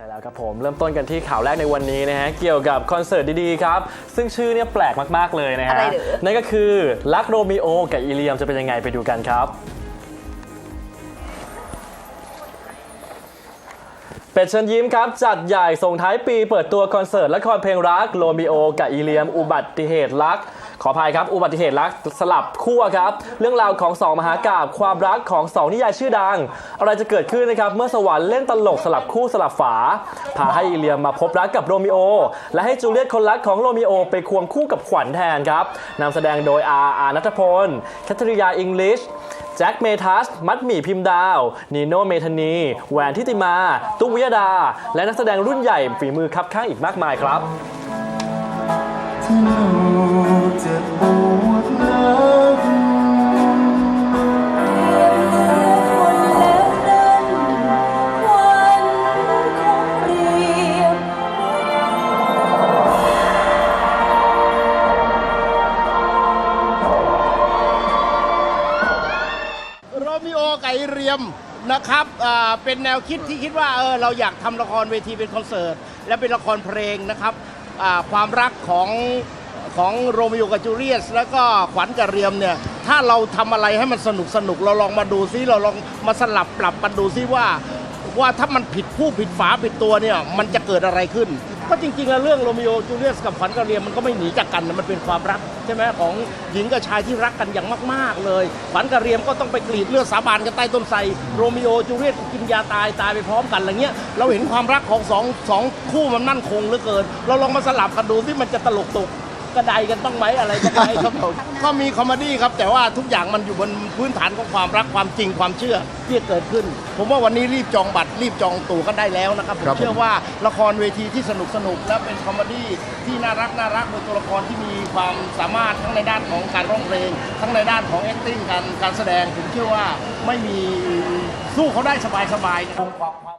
ช่แล้วครับผมเริ่มต้นกันที่ข่าวแรกในวันนี้นะฮะเกี่ยวกับคอนเสิร์ตดีๆครับ ซึ่งชื่อเนี่ยแปลกมากๆเลยนะฮะอะไรเหรอ นั่นก็คือรักโรมิโอกับอีเลียมจะเป็นยังไงไปดูกันครับ เป็ดเชิญยิ้มครับ จัดใหญ่ส่งท้ายปีเปิดตัวคอนเสิร์ตละครเพลงรักโรมิโอกับอีเลียม อุบัติเหตุรัก ขออภัยครับ อุบัติเหตุรักสลับคู่ครับ เรื่องราวของสองมหากาบความรักของสองนิยายชื่อดัง อะไรจะเกิดขึ้นนะครับ เมื่อสวรรค์เล่นตลกสลับคู่สลับฝา พาให้อีเลียมมาพบรักกับโรมิโอ และให้จูเลียตคนรักของโรมิโอไปควงคู่กับขวัญแทนครับนำแสดงโดยอาอานัทพลแคทริยาอิงลิชแจ็คเมทัส มัดหมี่พิมพ์ดาว นีโนเมธานี แหวนทิติมา ตุ๊กวิยดา และนักแสดงรุ่นใหญ่ฝีมือคับข้างอีกมากมายครับ ไก่เรียมนะครับอ่าเป็นแนวคิดที่คิดว่าเออเราอยากทำละครเวทีเป็นคอนเสิร์ต และเป็นละครเพลงนะครับอ่าความรักของของโรมิโอกับจูเลียส แล้วก็ขวัญกับเรียมเนี่ยถ้าเราทำอะไรให้มันสนุกสนุกเราลองมาดูซิเราลองมาสลับปรับกันดูซิว่า ว่าถ้ามันผิดผู้ผิดฝาผิดตัวเนี่ยมันจะเกิดอะไรขึ้น ก็จริงๆแล้วเรื่องโรมิโอจูเลียสกับขวัญกับเรียมมันก็ไม่หนีจากกันนะมันเป็นความรักใช่ไหมของหญิงกับชายที่รักกันอย่างมากๆเลยขวัญกับเรียมก็ต้องไปกรีดเลือดสาบานกันใต้ต้นไทรโรมิโอจูเลียสกินยาตายตายไปพร้อมกันอะไรเงี้ยเราเห็นความรักของสองสองคู่มันมั่นคงเหลือเกิน เราลองมาสลับกันดูที่มันจะตลกตก กระไดกันบ้างไหมอะไรบ้างไหมครับผมก็มีคอมเมดี้ครับแต่ว่าทุกอย่างมันอยู่บนพื้นฐานของความรักความจริงความเชื่อที่จะเกิดขึ้น ผมว่าวันนี้รีบจองบัตรรีบจองตั๋วกันได้แล้วนะครับผมเชื่อว่าละครเวทีที่สนุกสนุกและเป็นคอมเมดี้ที่น่ารักน่ารักโดยตัวละครที่มีความสามารถทั้งในด้านของการร้องเพลง ทั้งในด้านของ acting การการแสดงผมเชื่อว่าไม่มีสู้เขาได้สบายๆนะครับ